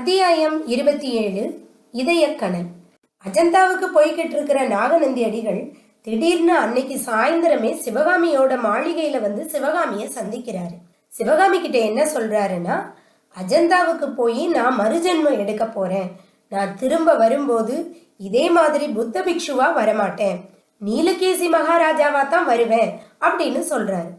அத்தியாயம் இருபத்தி ஏழு இதயக்கணல் அஜந்தாவுக்கு போய்கிட்டு இருக்கிற நாகநந்தி அடிகள் திடீர்னு அன்னைக்கு சாயந்தரமே சிவகாமியோட மாளிகையில வந்து சிவகாமிய சந்திக்கிறாரு. சிவகாமி கிட்ட என்ன சொல்றாருன்னா அஜந்தாவுக்கு போய் நான் மறுஜென்மம் எடுக்க போறேன். நான் திரும்ப வரும்போது இதே மாதிரி புத்த பிக்ஷுவா வரமாட்டேன். நீலகேசி மகாராஜாவா தான் வருவேன் அப்படின்னு சொல்றாரு.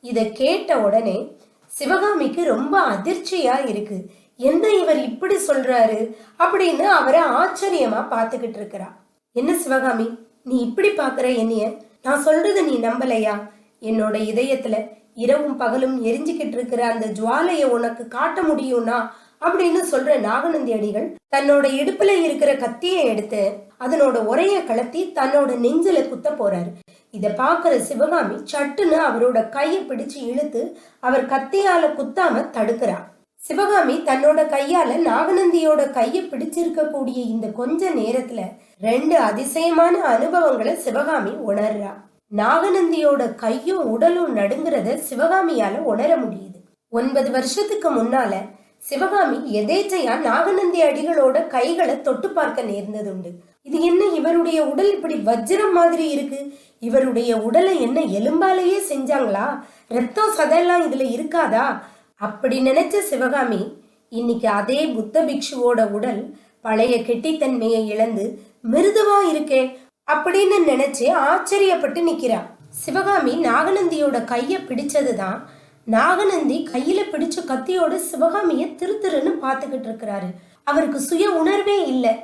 இதை கேட்ட உடனே சிவகாமிக்கு ரொம்ப அதிர்ச்சியா இருக்கு. என்ன இவர் இப்படி சொல்றாரு அப்படின்னு அவரை ஆச்சரியமா பார்த்துக்கிட்டு இருக்கிறா. என்ன சிவகாமி நீ இப்படி பாக்குற என்னைய? நான் சொல்றது நீ நம்பலையா? என்னோட இதயத்துல இரவும் பகலும் எரிஞ்சுக்கிட்டு இருக்கிற அந்த ஜுவாலைய உனக்கு காட்ட முடியும்னா? அப்படின்னு சொல்ற நாகநந்தி அடிகள் தன்னோட இடுப்புல இருக்கிற கத்தியை எடுத்து அதனோட உரைய கலத்தி தன்னோட நெஞ்சில குத்த போறாரு. இத பாக்குற சிவகாமி சட்டுன்னு அவரோட கையை பிடிச்சு இழுத்து அவர் கத்தியால குத்தாம தடுக்கிறா. சிவகாமி தன்னோட கையால நாகநந்தியோட கையை பிடிச்சிருக்கக்கூடிய இந்த கொஞ்ச நேரத்துல ரெண்டு அதிசயமான அனுபவங்களை சிவகாமி உணர்றா. நாகநந்தியோட கையும் உடலும் நடுங்கிறத சிவகாமியால உணர முடியுது. ஒன்பது வருஷத்துக்கு முன்னால சிவகாமி எதேச்சையா நாகநந்தி அடிகளோட கைகளை தொட்டு பார்க்க நேர்ந்ததுண்டு. இது என்ன இவருடைய உடல் இப்படி வஜ்ரம் மாதிரி இருக்கு? இவருடைய உடலை என்ன எலும்பாலேயே செஞ்சாங்களா? ரத்தம் சதையெல்லாம் இதுல இருக்காதா? அப்படி நினைச்ச சிவகாமி இன்னைக்கு அதே புத்த பிக்ஷுவோட உடல் பழைய கெட்டித்தன்மையை இழந்து மிருதுவா இருக்கே அப்படின்னு நினைச்சு ஆச்சரியப்பட்டு நிக்கிறா. சிவகாமி நாகநந்தியோட கைய பிடிச்சதுதான். நாகநந்தி கையில பிடிச்ச கத்தியோட சிவகாமிய திரு திருன்னு பார்த்துக்கிட்டு இருக்கிறாரு. அவருக்கு சுய உணர்வே இல்லை.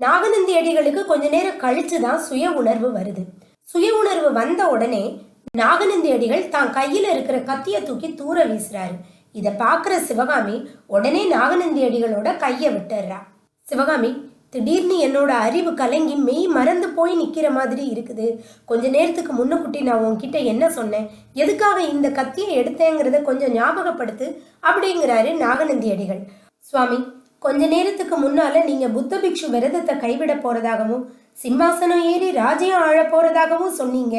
நாகநந்தி அடிகளுக்கு கொஞ்ச நேரம் கழிச்சு தான் சுய உணர்வு வருது. சுய உணர்வு வந்த உடனே நாகநந்தி அடிகள் தான் கையில இருக்கிற கத்திய தூக்கி தூர வீசுறாரு. இதை பார்க்குற சிவகாமி உடனே நாகநந்தி அடிகளோட கையை விட்டுறா. சிவகாமி திடீர்னு என்னோட அறிவு கலங்கி மெய் மறந்து போய் நிற்கிற மாதிரி இருக்குது. கொஞ்ச நேரத்துக்கு முன்னுக்குட்டி நான் உன்கிட்ட என்ன சொன்னேன்? எதுக்காக இந்த கத்தியை எடுத்தேங்கிறத கொஞ்சம் ஞாபகப்படுத்து அப்படிங்கிறாரு நாகநந்தி அடிகள் சுவாமி கொஞ்ச நேரத்துக்கு முன்னால நீங்க புத்த பிக்ஷு விரதத்தை கைவிட போறதாகவும் சிம்மாசனம் ஏறி ராஜ்யம் ஆழ போறதாகவும் சொன்னீங்க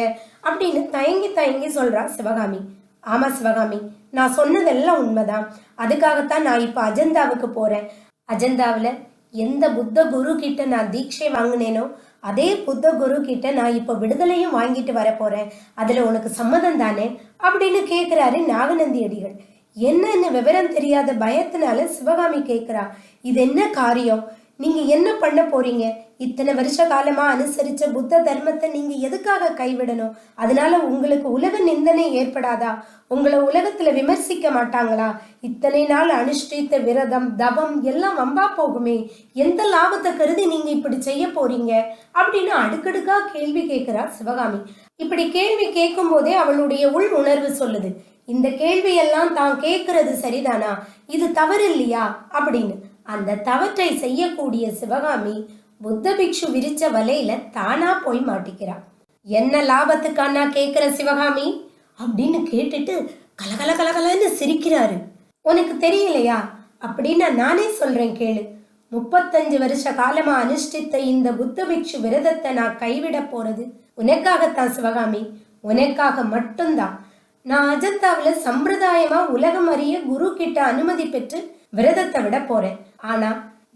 அப்படின்னு தயங்கி தயங்கி சொல்றா சிவகாமி. ஆமாம் சிவகாமி நான் சொன்னதெல்லாம் உண்மைதான். அதுக்காகத்தான் நான் இப்போ அஜந்தாவுக்கு போகிறேன் அஜந்தாவில் எந்த புத்த குரு கிட்ட நான் தீட்சை வாங்கினேனோ அதே புத்த குரு கிட்ட நான் இப்போ விடுதலையும் வாங்கிட்டு வர போகிறேன் அதில் உனக்கு சம்மதம் தானே? அப்படின்னு கேட்குறாரு நாகநந்தி அடிகள். என்னென்ன விவரம் தெரியாத பயத்தினால சிவகாமி கேட்குறா இது என்ன காரியம்? நீங்க என்ன பண்ண போறீங்க? இத்தனை வருஷ காலமா அனுசரிச்ச புத்த தர்மத்தை நீங்க எதுக்காக கைவிடணும்? அதனால உங்களுக்கு உலக நிந்தனை ஏற்படாதா? உங்களை உலகத்துல விமர்சிக்க மாட்டாங்களா? இத்தனை நாள் அனுஷ்டித்த விரதம் தவம் எல்லாம் வம்பா போகுமே. எந்த லாபத்தை கருதி நீங்க இப்படி செய்ய போறீங்க? அப்படின்னு அடுக்கடுக்கா கேள்வி கேட்கிறா சிவகாமி. இப்படி கேள்வி கேட்கும் போதே அவளுடைய உள் உணர்வு சொல்லுது. இந்த கேள்வியெல்லாம் தான் கேட்கறது சரிதானா? இது தவறு இல்லையா அப்படின்னு. அந்த தவற்றை செய்யக்கூடிய சிவகாமி புத்த பிக்ஷு விரிச்ச வலையில தானா போய் மாட்டிக்கிறா. என்ன லாபத்துக்கானா கேக்குற சிவகாமி? அப்படின்னு கேட்டுட்டு கலகல கலகலன்னு சிரிக்கிறாரு. உனக்கு தெரியலையா? அப்படின்னா நானே சொல்றேன் கேளு. முப்பத்தஞ்சு வருஷ காலமா அனுஷ்டித்த இந்த புத்த பிக்ஷு விரதத்தை நான் கைவிட போறது உனக்காகத்தான் சிவகாமி. உனக்காக மட்டும்தான். நான் அஜந்தாவில் சம்பிரதாயமா உலகம் அறிய குரு கிட்ட அனுமதி பெற்று விரதத்தை விட போறேன். ஆனா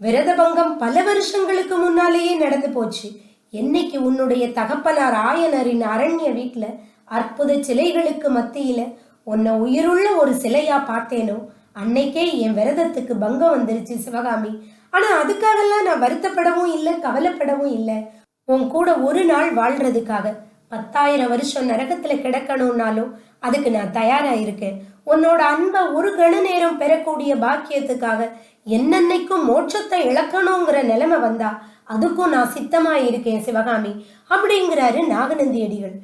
விரத பங்கம் பல வருஷங்களுக்கு முன்னாலேயே நடந்து போச்சு. என்னைக்கு உன்னுடைய தகப்பனார் ஆயனரின் அரண்ய வீட்டுல அற்புத சிலைகளுக்கு மத்தியில உன்னை உயிருள்ள ஒரு சிலையா பார்த்தேனோ அன்னைக்கே என் விரதத்துக்கு பங்கம் வந்துருச்சு சிவகாமி. ஆனா அதுக்காகலாம் நான் வருத்தப்படவும் இல்லை கவலைப்படவும் இல்லை. உன் கூட ஒரு நாள் வாழ்றதுக்காக பத்தாயிரம் வருஷம் நரகத்துல கிடக்கணும்னாலும் அதுக்கு நான் தயாரா இருக்கேன். உன்னோட அன்பை ஒரு கண நேரம் பெறக்கூடிய பாக்கியத்துக்காக என்னென்னைக்கும் மோட்சத்தை இழக்கணுங்கிற நிலைமை வந்தா அதுக்கும் நான் சித்தமா இருக்கேன் சிவகாமி அப்படிங்கிறாரு நாகநந்தி அடிகள்.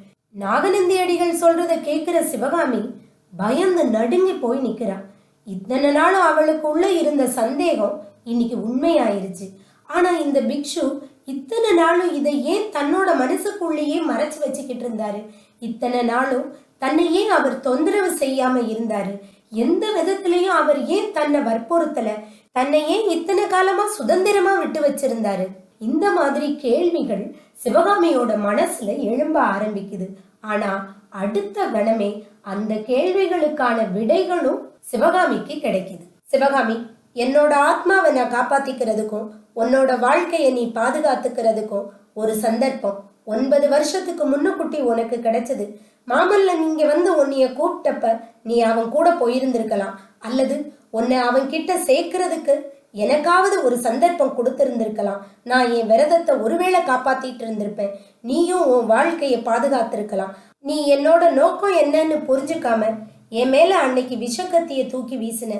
நாகநந்தி அடிகள் சொல்றத கேட்கிற சிவகாமி பயந்து நடுங்கி போய் நிக்கிறா. இத்தனை நாளும் அவளுக்கு உள்ள இருந்த சந்தேகம் இன்னைக்கு உண்மையாயிருச்சு. ஆனா இந்த பிக்ஷு இத்தனை நாளும் இதை ஏன் தன்னோட மனசுக்குள்ளேயே மறைச்சு வச்சுக்கிட்டு இருந்தாரு? இத்தனை நாளும் தன்னையே அவர் தொந்தரவு செய்யாம இருந்தாரு. எந்த விதத்திலையும் அவர் ஏன் தன்னை வற்புறுத்தல? தன்னையே இத்தனை காலமா சுதந்திரமா விட்டு வச்சிருந்தாரு. இந்த மாதிரி கேள்விகள் சிவகாமியோட மனசுல எழும்ப ஆரம்பிக்குது. ஆனா அடுத்த கணமே அந்த கேள்விகளுக்கான விடைகளும் சிவகாமிக்கு கிடைக்குது. சிவகாமி என்னோட ஆத்மாவை நான் காப்பாத்திக்கிறதுக்கும் உன்னோட வாழ்க்கையை நீ பாதுகாத்துக்கிறதுக்கும் ஒரு சந்தர்ப்பம். ஒன்பது வருஷத்துக்கு முன்னுக்குட்டி உனக்கு கிடைச்சது. மாமல்ல இங்க வந்து உன்னைய கூப்பிட்டப்ப நீ அவன் கூட போயிருந்திருக்கலாம். அல்லது உன்னை அவன் கிட்ட சேர்க்கறதுக்கு எனக்காவது ஒரு சந்தர்ப்பம் கொடுத்திருந்திருக்கலாம். நான் என் விரதத்தை ஒருவேளை காப்பாத்திட்டு இருந்திருப்பேன். நீயும் உன் வாழ்க்கையை பாதுகாத்திருக்கலாம். நீ என்னோட நோக்கம் என்னன்னு புரிஞ்சுக்காம என் மேல அன்னைக்கு விஷக்கத்திய தூக்கி வீசின.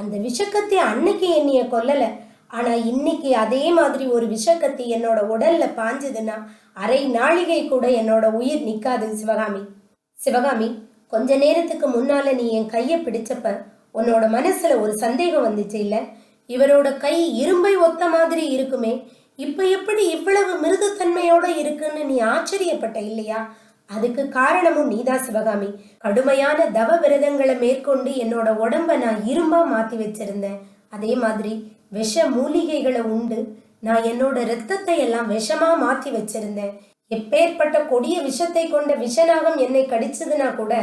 அந்த விஷக்கத்தை அன்னைக்கு என்னைய கொல்லலை. ஆனால் இன்னைக்கு அதே மாதிரி ஒரு விஷக்கத்தி என்னோட உடல்ல பாஞ்சதுன்னா அரை நாழிகை கூட என்னோட உயிர் நிற்காது சிவகாமி. சிவகாமி கொஞ்ச நேரத்துக்கு முன்னால நீ என் கையை பிடிச்சப்ப உன்னோட மனசுல ஒரு சந்தேகம் வந்துச்சு இல்ல? இவரோட கை இரும்பை ஒத்த மாதிரி இருக்குமே இப்ப எப்படி இவ்வளவு மிருதுத்தன்மையோட இருக்குன்னு நீ ஆச்சரியப்பட்ட இல்லையா? அதுக்கு காரணமும் நீதான் சிவகாமி. கடுமையான தவ விரதங்களை மேற்கொண்டு என்னோட உடம்ப நான் இரும்பா மாத்தி வச்சிருந்தேன். அதே மாதிரி விஷ மூலிகைகளை உண்டு. நான் என்னோட ரத்தத்தை எல்லாம் விஷமா மாத்தி வச்சிருந்தேன். எப்பேற்பட்ட கொடிய விஷத்தை கொண்ட விஷநாகம் என்னை கடிச்சதுன்னா கூட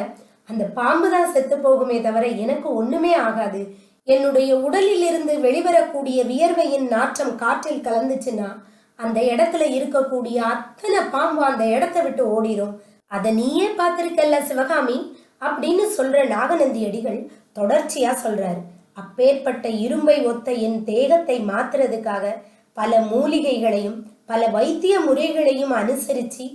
அந்த பாம்பு தான் செத்து போகுமே தவிர எனக்கு ஒண்ணுமே ஆகாது. என்னுடைய உடலில் இருந்து வெளிவரக்கூடிய வியர்வையின் நாற்றம் காற்றில் கலந்துச்சுன்னா அந்த இடத்துல இருக்கக்கூடிய அத்தனை பாம்பு அந்த இடத்த விட்டு ஓடிரும். அதை நீயே பார்த்துருக்கல்ல சிவகாமி? அப்படின்னு சொல்ற நாகநந்தி அடிகள் தொடர்ச்சியா சொல்றாரு. அப்பேற்பட்ட இரும்பை ஒத்த என் தேகத்தை மாத்துறதுக்காக பல மூலிகைகளையும் பல வைத்திய முறைகளையும் அனுசரித்து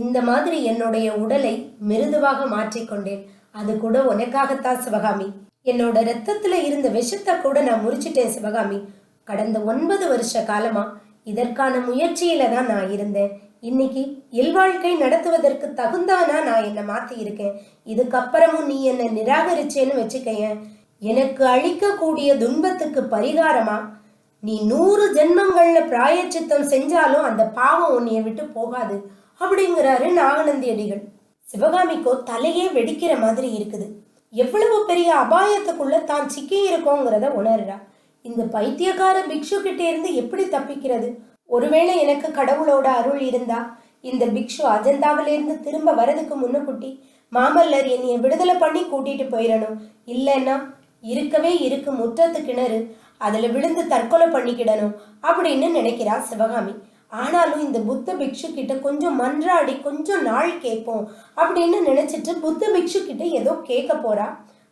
இந்த மாதிரி என்னுடைய உடலை மிருதுவாக மாற்றிக்கொண்டேன் அது கூட உனக்காகத்தான் சிவகாமி. என்னோட ரத்தத்துல இருந்த விஷத்தை கூட நான் முறிச்சிட்டேன் சிவகாமி. கடந்த ஒன்பது வருஷ காலமா இதற்கான முயற்சியில தான் நான் இருந்தேன். இன்னைக்கு இல்வாழ்க்கை நடத்துவதற்கு தகுந்தானா நான் என்னை மாத்தி இருக்கேன் இதுக்கப்புறமும் நீ என்னை நிராகரிச்சேன்னு வச்சுக்கயேன். எனக்கு அளிக்கக்கூடிய துன்பத்துக்கு பரிகாரமா? நீ நூறு ஜென்மங்கள்ல பிராயச்சித்தம் செஞ்சாலும் அந்த பாவம் உன்னைய விட்டு போகாது அப்படிங்கிறாரு நாகநந்தி அடிகள். சிவகாமிக்கோ தலையே வெடிக்கிற மாதிரி இருக்குது. எவ்வளவு பெரிய அபாயத்துக்குள்ள தான் சிக்கி இருக்கோங்கிறத உணர்றா. இந்த பைத்தியக்கார பிக்ஷு கிட்ட இருந்து எப்படி தப்பிக்கிறது? ஒருவேளை எனக்கு கடவுளோட அருள் இருந்தா இந்த பிக்ஷு அஜந்தாவிலிருந்து திரும்ப வரதுக்கு முன்னுக்குட்டி மாமல்லர் என்னைய விடுதலை பண்ணி கூட்டிட்டு போயிடணும் இல்லைன்னா இருக்கவே இருக்கு முற்றத்து கிணறு. அதில் விழுந்து தற்கொலை பண்ணிக்கிடணும் அப்படின்னு நினைக்கிறா சிவகாமி. ஆனாலும் இந்த புத்த பிக்ஷு கிட்ட கொஞ்சம் மன்றாடி கொஞ்சம் நாள் கேட்போம் அப்படின்னு நினைச்சிட்டு புத்த பிக்ஷு கிட்ட ஏதோ கேட்க போறா.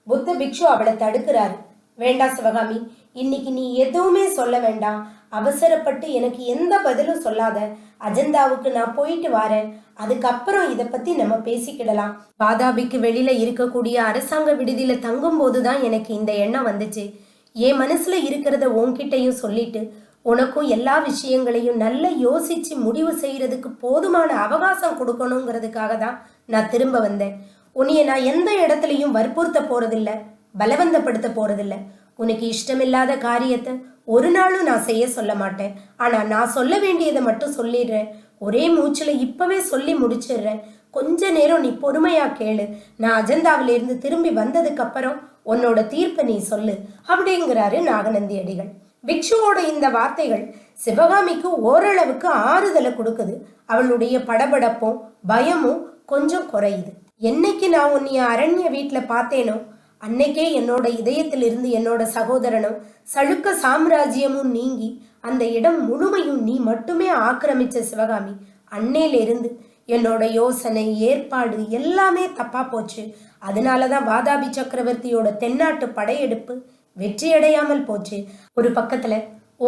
புத்த பிக்ஷு அவளை தடுக்கிறாரு. வேண்டாம் சிவகாமி இன்னைக்கு நீ எதுவுமே சொல்ல வேண்டாம். அவசரப்பட்டு எனக்கு எந்த பதிலும் சொல்லாத அஜந்தாவுக்கு நான் போயிட்டு வரேன். அதுக்கப்புறம் இதை பத்தி நம்ம பேசிக்கிடலாம். வாதாபிக்கு வெளியில இருக்கக்கூடிய அரசாங்க விடுதியில தங்கும் போதுதான் எனக்கு இந்த எண்ணம் வந்துச்சு. என் மனசுல இருக்கிறத உன்கிட்டையும் சொல்லிட்டு உனக்கும் எல்லா விஷயங்களையும் நல்லா யோசிச்சு முடிவு செய்யறதுக்கு போதுமான அவகாசம் கொடுக்கணுங்கிறதுக்காக தான் நான் திரும்ப வந்தேன். உன்னைய நான் எந்த இடத்துலையும் வற்புறுத்த போறதில்ல பலவந்தப்படுத்த போறதில்லை. உனக்கு இஷ்டமில்லாத காரியத்தை ஒரு நாளும் நான் செய்ய சொல்ல மாட்டேன். ஆனால் நான் சொல்ல வேண்டியதை மட்டும் சொல்லிடுறேன். ஒரே மூச்சில் இப்போவே சொல்லி முடிச்சிடுறேன். கொஞ்ச நேரம் நீ பொறுமையா கேளு. நான் அஜந்தாவிலிருந்து திரும்பி வந்ததுக்கப்புறம் உன்னோட தீர்ப்பை நீ சொல்லு. அப்படிங்கிறாரு நாகநந்தி அடிகள். பிக்ஷுவோட இந்த வார்த்தைகள் சிவகாமிக்கு ஓரளவுக்கு ஆறுதலை கொடுக்குது. அவளுடைய படபடப்பும் பயமும் கொஞ்சம் குறையுது. என்னைக்கு நான் உன்னைய அரண்ய வீட்டில் பார்த்தேனோ அன்னைக்கே என்னோட இதயத்திலிருந்து என்னோட சகோதரனும் சழுக்க சாம்ராஜ்யமும் நீங்கி அந்த இடம் முழுமையும் நீ மட்டுமே ஆக்கிரமிச்ச சிவகாமி. அன்னையிலிருந்து என்னோட யோசனை ஏற்பாடு எல்லாமே தப்பா போச்சு. அதனால தான் வாதாபி சக்கரவர்த்தியோட தென்னாட்டு படையெடுப்பு வெற்றியடையாமல் போச்சு. ஒரு பக்கத்துல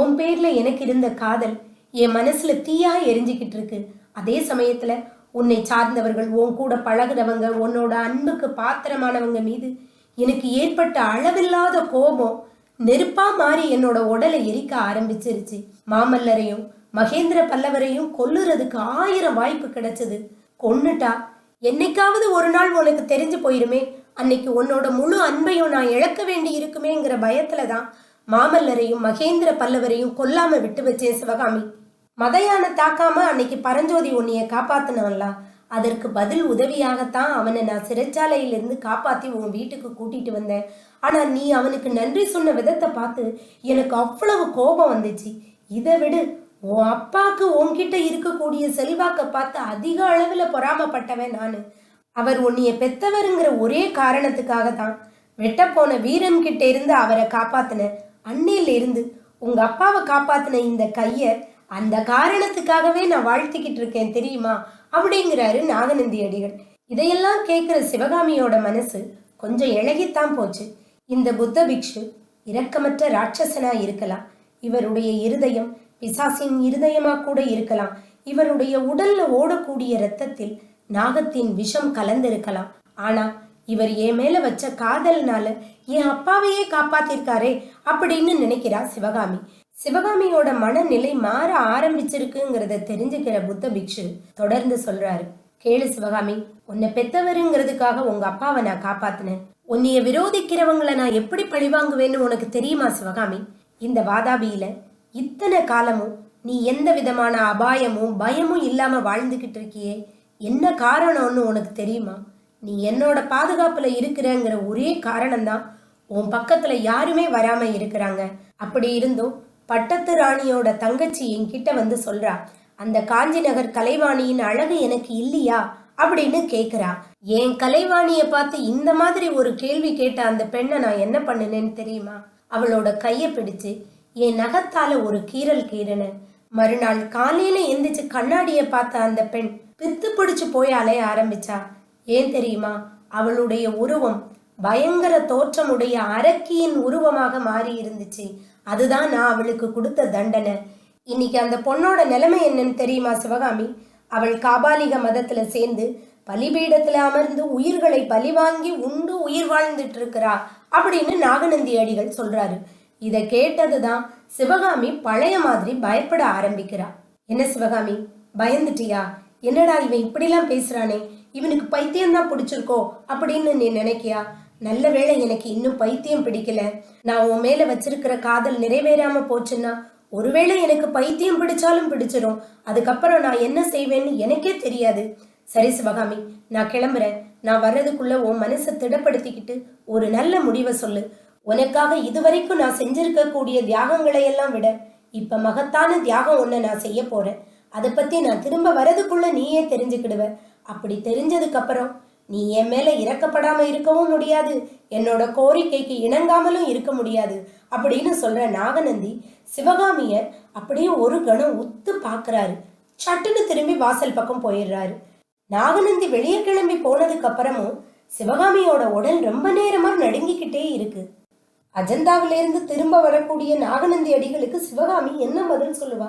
உன் பேர்ல எனக்கு இருந்த காதல் என் மனசுல தீயா எரிஞ்சுக்கிட்டு இருக்கு. அதே சமயத்துல உன்னை சார்ந்தவர்கள் உன் கூட பழகுறவங்க உன்னோட அன்புக்கு பாத்திரமானவங்க மீது எனக்கு ஏற்பட்ட அளவில்லாத கோபம் நெருப்பா மாறி என்னோட உடலை எரிக்க ஆரம்பிச்சிருச்சு. மாமல்லரையும் மகேந்திர பல்லவரையும் கொல்லுறதுக்கு ஆயிரம் வாய்ப்பு கிடைச்சது. கொன்னுட்டா என்னைக்காவது ஒரு நாள் உனக்கு தெரிஞ்சு போயிருமே. அன்னைக்கு உன்னோட முழு அன்பையும் நான் இழக்க வேண்டி இருக்குமேங்கிற பயத்துல தான் மாமல்லரையும் மகேந்திர பல்லவரையும் கொல்லாம விட்டு வச்சேன் சிவகாமி. மதையான தாக்காம அன்னைக்கு பரஞ்சோதி உன்னைய காப்பாத்தினான்லாம் அதற்கு பதில் உதவியாகத்தான் அவனை நான் சிறைச்சாலையிலிருந்து காப்பாத்தி உன் வீட்டுக்கு கூட்டிட்டு வந்தேன். ஆனா நீ அவனுக்கு நன்றி சொன்ன விதத்தை பார்த்து எனக்கு அவ்வளவு கோபம் வந்துச்சு. இதை விடு. உன் அப்பாவுக்கு உன்கிட்ட இருக்கக்கூடிய செல்வாக்க பார்த்து அதிக அளவுல பொறாமப்பட்டவன் நானு. அவர் உன்னைய பெத்தவருங்கிற ஒரே காரணத்துக்காக தான் வெட்டப்போன வீரன் கிட்ட இருந்து அவரை காப்பாத்தின. அன்னையில இருந்து உங்க அப்பாவை காப்பாத்தின இந்த கைய அந்த காரணத்துக்காகவே நான் வாழ்த்திக்கிட்டு இருக்கேன் தெரியுமா? அப்படிங்கிறாரு நாகநந்தி அடிகள். இதையெல்லாம் கேட்கிற சிவகாமியோட மனசு கொஞ்சம் இழகித்தான் போச்சு. இந்த புத்த பிக்ஷு இரக்கமற்ற ராட்சசனா இருக்கலாம். இவருடைய இருதயம் பிசாசின் இருதயமா கூட இருக்கலாம். இவருடைய உடல்ல ஓடக்கூடிய இரத்தத்தில் நாகத்தின் விஷம் கலந்திருக்கலாம். ஆனா இவர் என் மேல வச்ச காதல்னால என் அப்பாவையே காப்பாத்திருக்காரே அப்படின்னு நினைக்கிறா சிவகாமி. சிவகாமியோட மனநிலை மாற ஆரம்பிச்சிருக்குங்கிறத தெரிஞ்சுக்கிற புத்த பிக்ஷு தொடர்ந்து சொல்றாரு. கேளு சிவகாமி உன்னை பெத்தவருங்கிறதுக்காக உங்க அப்பாவை நான் காப்பாத்தினேன். உன்னைய விரோதிக்கிறவங்களை நான் எப்படி பழிவாங்குவேன்னு உனக்கு தெரியுமா சிவகாமி? இந்த வாதாபியில இத்தனை காலமும் நீ எந்த விதமான அபாயமும் பயமும் இல்லாம வாழ்ந்துகிட்டு இருக்கியே? என்ன காரணம்னு உனக்கு தெரியுமா? நீ என்னோட பாதுகாப்புல இருக்கிறங்கிற ஒரே காரணம்தான் உன் பக்கத்துல யாருமே வராம இருக்கிறாங்க. அப்படி இருந்தும் பட்டத்து ராணியோட தங்கச்சி என்கிட்ட வந்து சொல்றா அந்த காஞ்சி நகர் கலைவாணியின் அழகு எனக்கு இல்லையா? அப்படின்னு கேக்குறா. என் கலைவாணிய பார்த்து இந்த மாதிரி ஒரு கேள்வி கேட்ட அந்த பெண்ணை நான் என்ன பண்ணினேன்னு தெரியுமா? அவளோட கையை பிடிச்சு என் நகத்தால ஒரு கீறல் கீறினேன் மறுநாள் காலையில எந்திரிச்சு கண்ணாடிய பார்த்த அந்த பெண் பித்து பிடிச்சு போய் அலைய ஆரம்பிச்சா. ஏன் தெரியுமா? அவளுடைய உருவம் பயங்கர தோற்றமுடைய அரக்கியின் உருவமாக மாறி இருந்துச்சு. அதுதான் நான் அவளுக்கு கொடுத்த தண்டனை. இன்னைக்கு அந்த பொண்ணோட நிலைமை என்னன்னு தெரியுமா சிவகாமி? அவள் காபாலிக மதத்துல சேர்ந்து பலிபீடத்துல அமர்ந்து உயிர்களை பலி வாங்கி உண்டு உயிர் வாழ்ந்துட்டு இருக்கிறா அப்படின்னு நாகநந்தி அடிகள் சொல்றாரு. இதை கேட்டதுதான் சிவகாமி பழைய மாதிரி பயப்பட ஆரம்பிக்கிறா. என்ன சிவகாமி பயந்துட்டியா? என்னடா இவன் இப்படிலாம் பேசுறானே? இவனுக்கு பைத்தியம் தான் பிடிச்சிருக்கோ அப்படின்னு நீ நினைக்கியா? நல்ல வேளை எனக்கு இன்னும் பைத்தியம் பிடிக்கல. நான் உன் மேல வச்சிருக்கிற காதல் நிறைவேறாம போச்சுன்னா ஒருவேளை எனக்கு பைத்தியம் பிடிச்சாலும் பிடிச்சிரும். அதுக்கப்புறம் நான் என்ன செய்வேன்னு எனக்கே தெரியாது. சரி சிவகாமி நான் கிளம்புறேன். நான் வர்றதுக்குள்ள உன் மனசை திடப்படுத்திக்கிட்டு ஒரு நல்ல முடிவை சொல்லு. உனக்காக இதுவரைக்கும் நான் செஞ்சிருக்க கூடிய தியாகங்களை எல்லாம் விட இப்ப மகத்தான தியாகம் ஒன்று நான் செய்ய போறேன். அதை பத்தி நான் திரும்ப வரதுக்குள்ள நீயே தெரிஞ்சுக்கிடுவ. அப்படி தெரிஞ்சதுக்கு அப்புறம் நீ என் மேல இறக்கப்படாம இருக்கவும் முடியாது. என்னோட கோரிக்கைக்கு இணங்காமலும் இருக்க முடியாது. அப்படின்னு சொல்ற நாகநந்தி சிவகாமியர் அப்படியே ஒரு கணம் உத்து பாக்குறாரு. சட்டுன்னு திரும்பி வாசல் பக்கம் போயிடுறாரு. நாகநந்தி வெளியே கிளம்பி போனதுக்கு அப்புறமும் சிவகாமியோட உடல் ரொம்ப நேரமா நடுங்கிக்கிட்டே இருக்கு. அஜந்தாவிலிருந்து திரும்ப வரக்கூடிய நாகநந்தி அடிகளுக்கு சிவகாமி என்ன பதில் சொல்லுவா?